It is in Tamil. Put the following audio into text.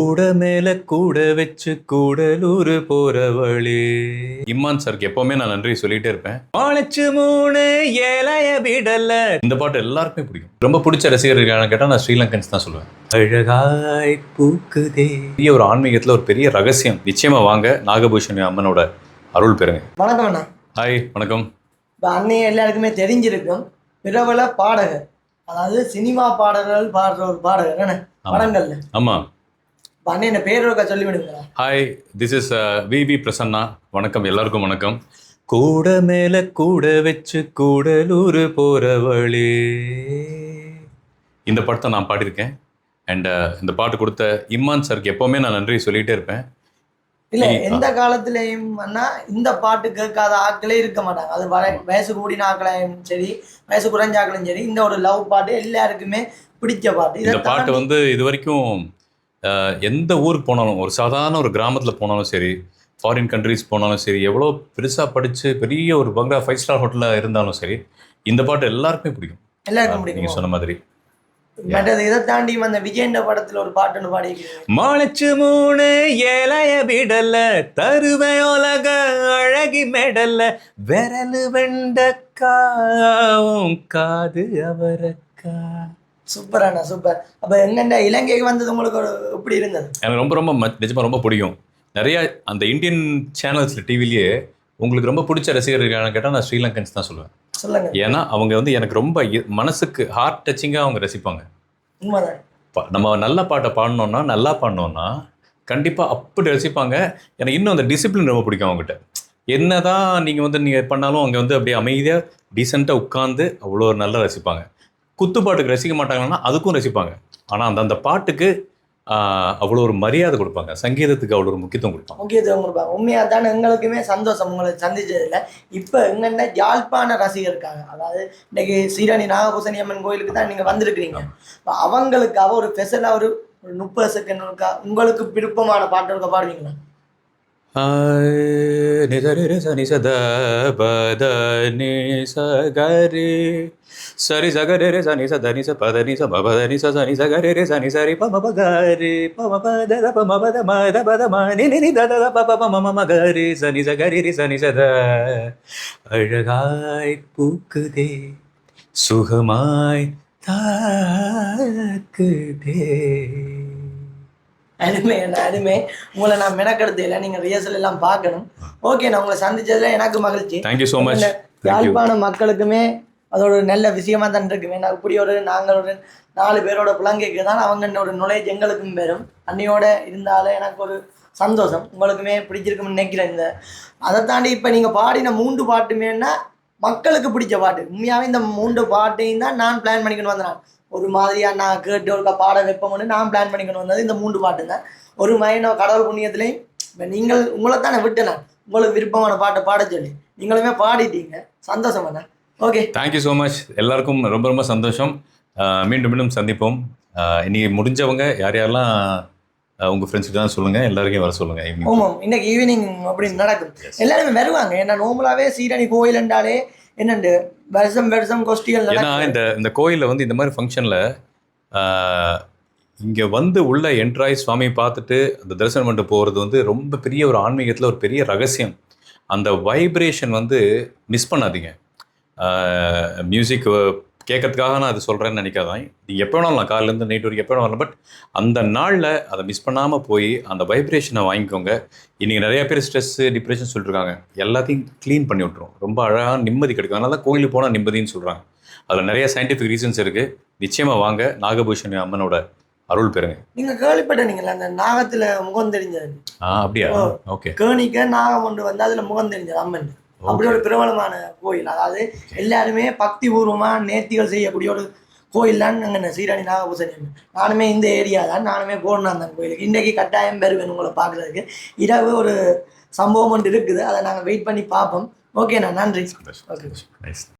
கூட மேல கூட வச்சு கூடலூர் போற வழி. இம்மான் சாருக்கு எப்பவுமே நான் நன்றி சொல்லிட்டே இருப்பேன். வாழைச்சு மூணு ஏழைய விடல. இந்த பாட்டு எல்லாருக்குமே பிடிக்கும். ரொம்ப பிடிச்ச ரசிகர்கள் கேட்டா நான் ஸ்ரீலங்கன்ஸ் தான் சொல்லுவேன். அழகாய் பூக்குதே. பெரிய ஒரு ஆன்மீகத்துல ஒரு பெரிய ரகசியம். நிச்சயமா வாங்க நாகபூஷணி அம்மனோட அருள் பெறுங்க. வணக்கம் அண்ணா. ஹாய் வணக்கம். இப்போ அன்னைய எல்லாருக்குமே தெரிஞ்சிருக்கும். பிரபல பாடகர். அதாவது சினிமா பாடல்கள் பாடுற ஒரு பாடகர் என்ன. படங்கள்ல. ஆமா. அண்ணன் என்ன பேர் இருக்கா சொல்லி hi this is V V Prasanna வணக்கம் எல்லாருக்கும் வணக்கம். கூட மேல கூட வச்சு கூடலூர் போற வழி. இந்த பாட்டை நான் பாடியிருக்கேன். அண்ட் இந்த பாட்டு கொடுத்த இம்மான் சாருக்கு எப்பவுமே நான் நன்றி சொல்லிட்டே இருப்பேன். இல்ல. எந்த காலத்திலையும் இந்த பாட்டு கேட்காத ஆட்களே இருக்க மாட்டாங்க. அது வய- வயசு கூடின ஆக்களையும் சரி வயசு குறைஞ்ச ஆக்களையும் சரி இந்த ஒரு லவ் பாட்டு எல்லாருக்குமே பிடிச்ச பாட்டு. இந்த பாட்டு வந்து இது வரைக்கும் எந்த ஊருக்கு போனாலும் ஒரு சாதாரண ஒரு கிராமத்தில் போனாலும் சரி ஃபாரின் கண்ட்ரிஸ் போனாலும் சரி எவ்வளோ பெருசாக படித்து பெரிய ஒரு பங்களா ஃபைவ் ஸ்டார் ஹோட்டலில் இருந்தாலும் சரி இந்த பாட்டு எல்லாருக்குமே பிடிக்கும். எல்லாருக்கும் நீங்கள் பிடிக்கும்? சொன்ன மாதிரி. இதை தாண்டி அந்த விஜயண்ட படத்துல ஒரு பாட்டுன்னு பாடிக்கிறீங்க மானச்சு மூணு ஏழைய விடல தருவை உலக அழகி மெடல்ல விரலு வெண்டக்காவும் காது அவரக்கா. சூப்பர் அண்ணா சூப்பர் அப்ப எங்கண்ட இலங்கைக்கு வந்தது உங்களுக்கு ஒரு எப்படி இருந்தது? எனக்கு ரொம்ப ரொம்ப ம- நிஜமா ரொம்ப பிடிக்கும். நிறைய அந்த இந்தியன் சேனல்ஸ்ல டிவிலேயே உங்களுக்கு ரொம்ப பிடிச்ச ரசிகர்கள் கேட்டால் நான் ஸ்ரீலங்கன்ஸ் தான் சொல்லுவேன். சொல்லுங்க. ஏன்னா அவங்க வந்து எனக்கு ரொம்ப மனசுக்கு ஹார்ட் டச்சிங்காக அவங்க ரசிப்பாங்க. உண்மைதான். நம்ம நல்ல பாட்டை பாடினோம்னா நல்லா பாடினோம்னா கண்டிப்பாக அப்படி ரசிப்பாங்க. எனக்கு இன்னும் அந்த டிசிப்ளின் ரொம்ப பிடிக்கும் அவங்ககிட்ட. என்னதான் நீங்கள் வந்து நீங்கள் பண்ணாலும் அங்கே வந்து அப்படியே அமைதியாக டீசெண்டாக உட்காந்து அவ்வளோ நல்லா ரசிப்பாங்க. குத்து பாட்டுக்கு ரசிக்க மாட்டாங்கன்னா அதுக்கும் ரசிப்பாங்க. ஆனால் அந்த அந்த பாட்டுக்கு அவ்வளோ ஒரு மரியாதை கொடுப்பாங்க. சங்கீதத்துக்கு அவ்வளோ ஒரு முக்கியத்துவம் கொடுப்பாங்க. முக்கியத்துவம் கொடுப்பாங்க. உண்மையா தானே எங்களுக்குமே சந்தோஷம். உங்களை சந்திச்சதுல. இப்போ எங்கன்னா யாழ்ப்பாண ரசிகர் இருக்காங்க அதாவது இன்னைக்கு ஸ்ரீராணி நாகபூசணி அம்மன் கோயிலுக்கு தான் நீங்க வந்திருக்கிறீங்க. இப்ப அவங்களுக்காக ஒரு ஸ்பெஷலா ஒரு முப்பது செகண்ட் உங்களுக்கு விருப்பமான பாட்டு இருக்க? பாடுவீங்களா? நிசரி சனி சத பத நி சகரி. சரி சகரி ரே சனி சத நி ச பத நி ச பத நி ச சனி சகரி ரே சனி சரி ப ம ப கரி ப ம ப த த ப ம ப த ப த ம நி நி நி த த ப ப ப ம ம கரி சனி சகரி ரி சனி சத. அழகாய் பூக்குதே சுகமாய் தாக்குதே. அருமை என்ன அருமை. உங்களை நான் மெனக்கெடுத்து இல்லை நீங்க ரிஹர்சல் எல்லாம் பார்க்கணும். ஓகே நான் உங்களை சந்திச்சதுல எனக்கு மகிழ்ச்சி. தேங்க்யூ ஸோ மச் இந்த தேங்க்யூ யாழ்ப்பாண மக்களுக்குமே அதோட ஒரு நல்ல விஷயமா தான் இருக்கு. நான் இப்படி ஒரு நாங்கள் ஒரு நாலு பேரோட புலங்கைக்கு தான் அவங்க ஒரு நுழைஞ்சு எங்களுக்கும் பெறும். அன்னையோட இருந்தாலே எனக்கு ஒரு சந்தோஷம். உங்களுக்குமே பிடிச்சிருக்கும்னு நினைக்கிறேன் இந்த. அதை தாண்டி இப்போ நீங்கள் பாடின மூன்று பாட்டுமேன்னா மக்களுக்கு பிடிச்ச பாட்டு. உண்மையாகவே இந்த மூன்று பாட்டையும் தான் நான் பிளான் பண்ணிக்கணும் வந்தேன் ஒரு மாதிரியாக நான் கேட்டு ஒருக்கா பாட வைப்போம்னு நான் பிளான் பண்ணிக்கணும் வந்தது இந்த மூன்று பாட்டு தான். ஒரு மைனோ கடவுள் புண்ணியத்துலேயும் இப்போ நீங்கள் உங்களை தானே விட்டுனேன் உங்களுக்கு விருப்பமான பாட்டை பாட சொல்லி. நீங்களுமே பாடிட்டீங்க. சந்தோஷம் பண்ணேன் ஓகே தேங்க்யூ ஸோ மச் எல்லாருக்கும் ரொம்ப ரொம்ப சந்தோஷம். மீண்டும் மீண்டும் சந்திப்போம். இன்னைக்கு முடிஞ்சவங்க யார் யாரெல்லாம் உங்க ஃப்ரெண்ட்ஸ்க்கு தான் சொல்லுங்க. எல்லாருக்கும் வர சொல்லுங்க. ஆமாம். இன்னைக்கு ஈவினிங் அப்படி நடக்கும். எல்லாருமே வருவாங்க. ஏன்னா நோம்பலாவே சீரணி கோயில் என்றாலே என்னண்டு? வருஷம் வருஷம் கோஷ்டிகள் ஏன்னா இந்த இந்த கோயிலில் வந்து இந்த மாதிரி ஃபங்க்ஷனில் இங்கே வந்து உள்ள என்ட்ராய் சுவாமி பார்த்துட்டு அந்த தரிசனம் பண்ணிட்டு போகிறது வந்து ரொம்ப பெரிய ஒரு ஆன்மீகத்தில் ஒரு பெரிய ரகசியம். அந்த வைப்ரேஷன் வந்து மிஸ் பண்ணாதீங்க. மியூசிக் கேட்கறதுக்காக நான் அது சொல்கிறேன்னு நினைக்காதான் நீங்கள் எப்போ வேணாலும் நான் காலையிலேருந்து நைட் வரைக்கும் எப்போ வேணாலும் பட் அந்த நாளில் அதை மிஸ் பண்ணாமல் போய் அந்த வைப்ரேஷனை வாங்கிக்கோங்க. இன்றைக்கி நிறைய பேர் ஸ்ட்ரெஸ்ஸு டிப்ரெஷன் சொல்லிட்டுருக்காங்க எல்லாத்தையும் க்ளீன் பண்ணி விட்ரும் ரொம்ப அழகாக நிம்மதி கிடைக்கும். அதனால தான் கோயிலுக்கு போனால் நிம்மதின்னு சொல்கிறாங்க அதில் நிறைய சயின்டிஃபிக் ரீசன்ஸ் இருக்குது நிச்சயமாக வாங்க. நாகபூஷணி அம்மனோட அருள் பெறுங்க. நீங்க கேள்விப்பட்டீங்களா அந்த நாகத்துல முகம் தெரிஞ்சது. ஆ அப்படியா. ஓகே கேணிக்க நாகம் ஒன்று வந்து அதுல முகம் தெரிஞ்சது அம்மன். அப்படி ஒரு பிரபலமான கோயில். அதாவது எல்லாருமே பக்தி பூர்வமா நேர்த்திகள் செய்யக்கூடிய ஒரு கோயில் தான் நாங்கள் சீரணி நாகபூசணி நானுமே இந்த ஏரியா தான். நானுமே போனேன் அந்த கோயிலுக்கு. இன்றைக்கு கட்டாயம் பெறுவேன் உங்களை பார்க்குறதுக்கு. இரவு ஒரு சம்பவம் ஒன்று இருக்குது. அதை நாங்கள் வெயிட் பண்ணி பார்ப்போம். ஓகேண்ணா நன்றி. ஓகே